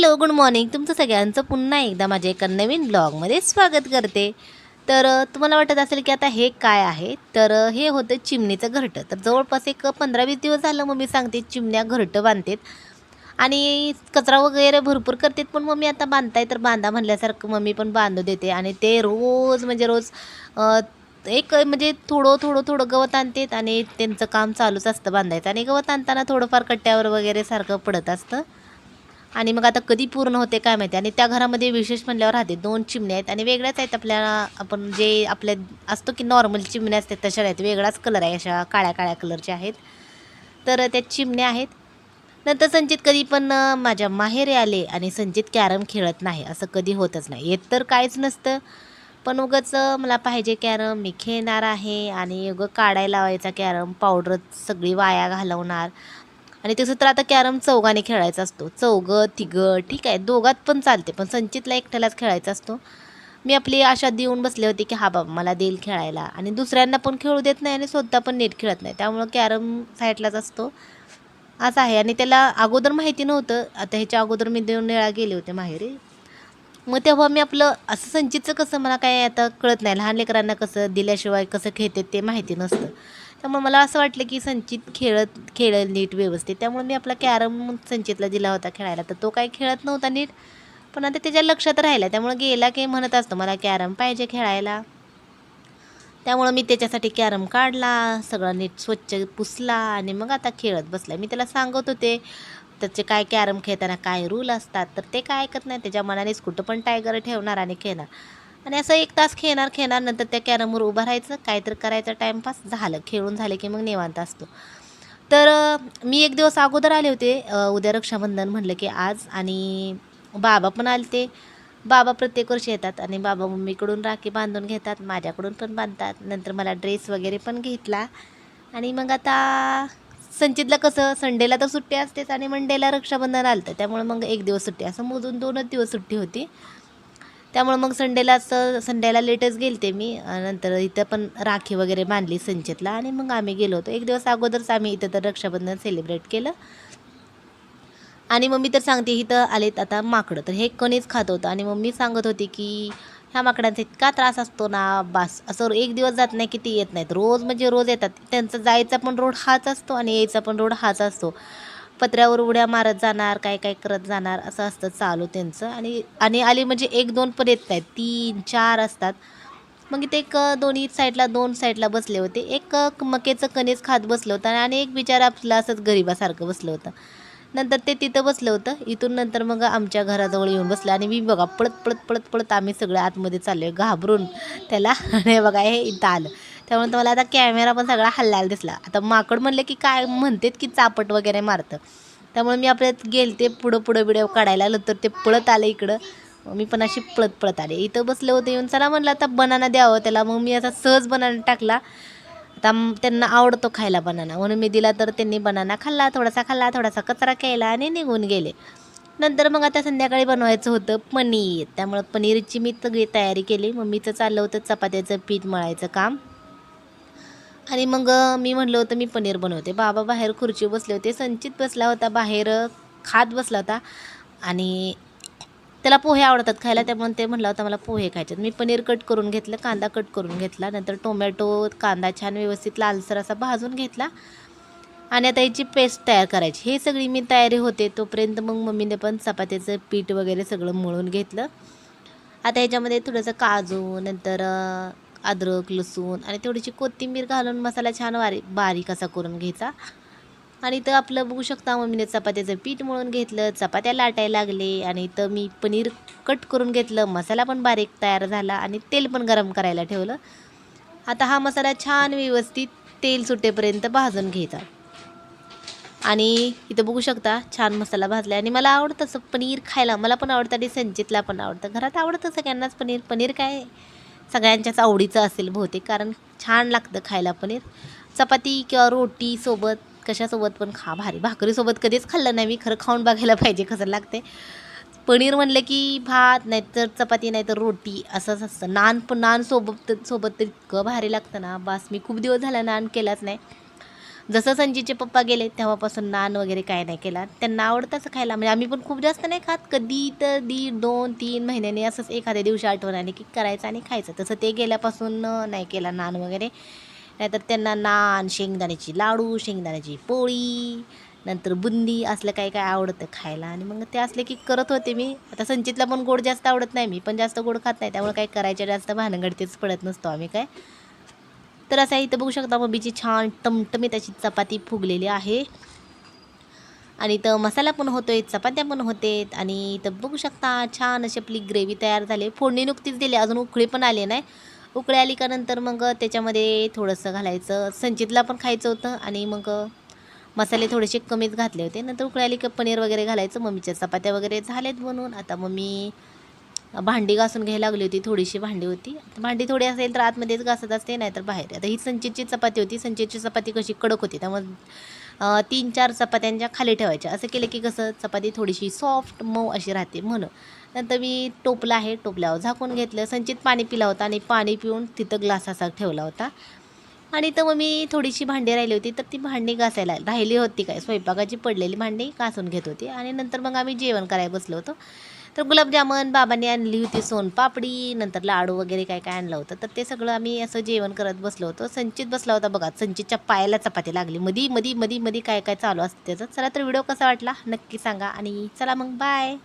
Hello good morning. तुमचं सगळ्यांचं पुन्हा एकदा माझ्या एका नवीन ब्लॉगमध्ये स्वागत करते. तर तुम्हाला वाटत असेल की आता हे काय आहे? तर हे होतं चिमणीचं घरटं. तर जवळपास एक पंधरा वीस दिवस झालं मग मी सांगते चिमण्या घरटं बांधतात. आणि कचरा वगैरे भरपूर करतात पण मम्मी आता बांधताय तर बांधा म्हणल्यासारखं मम्मी पण बांधू देते. आणि ते रोज म्हणजे रोज एक म्हणजे थोडं थोडं थोडं गवत आणतात आणि त्यांचं काम चालूच असतं बांधायचं. आणि गवत आणताना थोडंफार कट्ट्यावर वगैरे सारखं पडत असतं. आणि मग आता कधी पूर्ण होते काय माहिती. आणि त्या घरामध्ये विशेष म्हणल्यावर राहते दोन चिमण्या आहेत आणि वेगळ्याच आहेत आपल्याला आपण जे आपल्या असतो की नॉर्मल चिमण्या असतात तशा आहेत वेगळाच कलर आहे अशा काळ्या काळ्या कलरच्या आहेत. तर त्या चिमण्या आहेत. नंतर संचित कधी पण माझ्या माहेरी आले आणि संचित कॅरम खेळत नाही असं कधी होतच नाही. येत तर काहीच नसतं पण उगाच मला पाहिजे कॅरम मी खेळणार आहे आणि उगं काढायला लावायचा कॅरम पावडर सगळी वाया घालवणार. आणि तसं तर आता कॅरम चौघाने खेळायचा असतो. चौघं तिघं ठीक आहे दोघात पण चालते पण संचितला एकट्यालाच खेळायचा असतो. मी आपली आशा देऊन बसले होते की हा बाबा मला देईल खेळायला. आणि दुसऱ्यांना पण खेळू देत नाही आणि स्वतः पण नीट खेळत नाही. त्यामुळं कॅरम साईडलाच असतो. असं आहे आणि त्याला अगोदर माहिती नव्हतं. आता ह्याच्या अगोदर मी दोन वेळा गेले होते माहेरी. मग तेव्हा मी आपलं असं संचितचं कसं मला काय आता कळत नाही. लहान लेकरांना कसं दिल्याशिवाय कसं खेळते ते माहिती नसतं. त्यामुळे मला असं वाटलं की संचित खेळत खेळेल नीट व्यवस्थित. त्यामुळे मी आपला कॅरम संचितला दिला होता खेळायला. तर तो काही खेळत नव्हता नीट. पण आता त्याच्या लक्षात राहिला. त्यामुळे गेला की म्हणत असतो मला कॅरम पाहिजे खेळायला. त्यामुळं मी त्याच्यासाठी कॅरम काढला सगळं नीट स्वच्छ पुसला आणि मग आता खेळत बसला. मी त्याला सांगत होते त्याचे काय कॅरम खेळताना काय रूल असतात? तर ते काय ऐकत नाही. त्याच्या मनानेच कुठं पण टायगर ठेवणार आणि खेळणार. आणि असं एक तास खेळणार खेळणार नंतर त्या कॅरमवर उभं राहायचं काहीतरी करायचं टाईमपास झालं खेळून झाले की मग निवांत असतो. तर मी एक दिवस अगोदर आले होते उद्या रक्षाबंधन म्हणलं की आज आणि बाबा पण आले ते बाबा प्रत्येक वर्षी येतात आणि बाबा मम्मीकडून राखी बांधून घेतात माझ्याकडून पण बांधतात. नंतर मला ड्रेस वगैरे पण घेतला. आणि मग आता संचितला कसं संडेला तर सुट्टी असतेच आणि मंडेला रक्षाबंधन आलं तर त्यामुळे मग एक दिवस सुट्टी. असं मोजून दोनच दिवस सुट्टी होती. त्यामुळं मग संडेला असं संडेला लेटच गेलते मी. नंतर इथं पण राखी वगैरे बांधली संचेतला आणि मग आम्ही गेलो होतो. एक दिवस अगोदरच आम्ही इथं तर रक्षाबंधन सेलिब्रेट केलं. आणि मम्मी तर सांगते इथं आलेत आता माकडं. तर हे कणीच खात होतं. आणि मम्मी सांगत होती की ह्या माकडांचा इतका त्रास असतो ना बास. असं एक दिवस जात नाही की ते येत नाहीत. रोज म्हणजे रोज येतात. त्यांचा जायचा पण रोड हाच असतो आणि यायचा पण रोड हाच असतो. पत्र्यावर उड्या मारत जाणार काय काय करत जाणार असं असतं चालू त्यांचं. आणि आणि आली म्हणजे एक दोन पण येत नाहीत. तीन चार असतात. मग इथे एक दोन्ही साईडला दोन साईडला बसले होते. एक मकेचं कणीस खात बसलं होतं आणि एक बिचारा आपला असंच गरीबासारखं बसलं होतं. नंतर ते तिथं बसलं होतं. इथून नंतर मग आमच्या घराजवळ येऊन बसलं आणि मी बघा पळत पळत पळत पळत आम्ही सगळे आतमध्ये चाललो आहे घाबरून. त्याला आणि बघा हे इथं आलं. त्यामुळे मला आता कॅमेरा पण सगळा हल्लायला दिसला. आता माकड म्हणले की काय म्हणतात की चापट वगैरे मारतं. त्यामुळे मी आपल्यात गेलते पुढं पुढं व्हिडिओ काढायला आलं तर ते पळत आलं इकडं. मग मी पण अशी पळत पळत आले. इथं बसले होते येऊन चला म्हणलं आता बनाना द्यावं त्याला. मग मी असा सहज बनाना टाकला. आता त्यांना आवडतो खायला बनाना. म्हणून मी दिला तर त्यांनी बनाना खाल्ला थोडासा खाल्ला थोडासा कचरा केला आणि निघून गेले. नंतर मग आता संध्याकाळी बनवायचं होतं पनीर. त्यामुळं पनीरची मी सगळी तयारी केली. मम्मीचं चाललं होतं चपात्याचं पीठ मळायचं काम. आणि मग मी म्हणलं होतं मी पनीर बनवते. बाबा बाहेर खुर्ची बसले होते. संचित बसला होता बाहेर खात बसला होता. आणि त्याला पोहे आवडतात खायला. त्यामुळे ते म्हणलं होतं मला पोहे खायचे मी पनीर कट करून घेतलं कांदा कट करून घेतला. नंतर टोमॅटो कांदा छान व्यवस्थित लालसर असा भाजून घेतला. आणि आता याची पेस्ट तयार करायची. हे सगळी मी तयारी होते. तोपर्यंत मग मम्मीने पण चपात्याचं पीठ वगैरे सगळं मळून घेतलं. आता ह्याच्यामध्ये थोडंसं काजू नंतर अद्रक लसूण आणि थोडीशी कोथिंबीर घालून मसाला छान बारीक बारीक असा करून घ्यायचा. आणि इथं आपलं बघू शकता मम्मीने चपात्याचं पीठ मळून घेतलं चपात्या लाटायला लागले आणि इथं मी पनीर कट करून घेतलं मसाला पण बारीक तयार झाला आणि तेल पण गरम करायला ठेवलं. आता हा मसाला छान व्यवस्थित तेल सुटेपर्यंत भाजून घ्यायचा. आणि इथं बघू शकता छान मसाला भाजला आणि मला आवडतं असं पनीर खायला मला पण आवडतं आणि संचितला पण आवडतं. घरात आवडतं सगळ्यांनाच पनीर. पनीर काय? सगळ्यांच्याच आवडीचं असेल बहुतेक कारण छान लागतं खायला पनीर. चपाती किंवा रोटी सोबत कशासोबत पण खा भारी. भाकरीसोबत कधीच खाल्लं नाही मी खरं खाऊन बघायला पाहिजे कसं लागते. पनीर म्हणलं की भात नाहीतर चपाती नाहीतर रोटी असंच असतं. नान पण नान सोबत सोबत तर इतकं भारी लागतं ना. बास मी खूप दिवस झाला नान केलाच नाही. जसं संजीचे पप्पा गेले तेव्हापासून नान वगैरे काय नाही केला. त्यांना आवडतंच खायला. म्हणजे आम्ही पण खूप जास्त नाही खात. कधी तर दीड दोन तीन महिन्याने असंच एखाद्या दिवशी आठवण आली की करायचं आणि खायचं. तसं ते गेल्यापासून नाही केला नान वगैरे. नाहीतर त्यांना नान शेंगदाण्याची लाडू शेंगदाण्याची पोळी नंतर बुंदी असलं काही काय आवडतं खायला. आणि मग ते असले की करत होते मी. आता संचितला पण गोड जास्त आवडत नाही. मी पण जास्त गोड खात नाही. त्यामुळे काही करायच्या जास्त भानगडतेच पडत नसतो आम्ही काय. तर असं इथं बघू शकता मम्मीची छान टमटमीत अशी चपाती फुगलेली आहे. आणि इथं मसाला पण होतोय चपात्या पण होते आणि इथं बघू शकता छान अशी आपली ग्रेव्ही तयार झाली फोडणी नुकतीच दिली अजून उकळी पण आले नाही. उकळी आली का नंतर मग त्याच्यामध्ये थोडंसं घालायचं संचितला पण खायचं होतं. आणि मग मसाले थोडेसे कमीच घातले होते. नंतर उकळी आली का पनीर वगैरे घालायचं मम्मीच्या चपात्या वगैरे झाल्यात बनवून. आता मम्मी भांडी घासून घ्यायला लागली होती थोडीशी भांडी होती. भांडी थोडी असेल तर आतमध्येच घासत असते नाही तर बाहेर. आता ही संचितची चपाती होती. संचितची चपाती कशी कडक होती. त्यामुळे तीन चार चपात्यांच्या खाली ठेवायच्या. असं केलं की कसं चपाती थोडीशी सॉफ्ट मऊ अशी राहते म्हणून. नंतर मी टोपलं आहे. टोपल्यावर झाकून घेतलं. संचित पाणी पिला होता आणि पाणी पिऊन तिथं ग्लास असा ठेवला होता. आणि तर मग मी थोडीशी भांडी राहिली होती. तर ती भांडी घासायला राहिली होती काय? स्वयंपाकाची पडलेली भांडी घासून घेत होती. आणि नंतर मग आम्ही जेवण करायला बसलो होतो. तर गुलाबजामुन बाबांनी आणली होती सोनपापडी नंतर लाडू वगैरे काय काय आणलं होतं. तर ते सगळं आम्ही असं जेवण करत बसलो होतो. संचित बसला होता बघा संचितच्या पायाला चपाती लागली. मधी मधी मधी मधी काय काय चालू असतं त्याचं. चला तर व्हिडिओ कसा वाटला नक्की सांगा आणि चला मग बाय.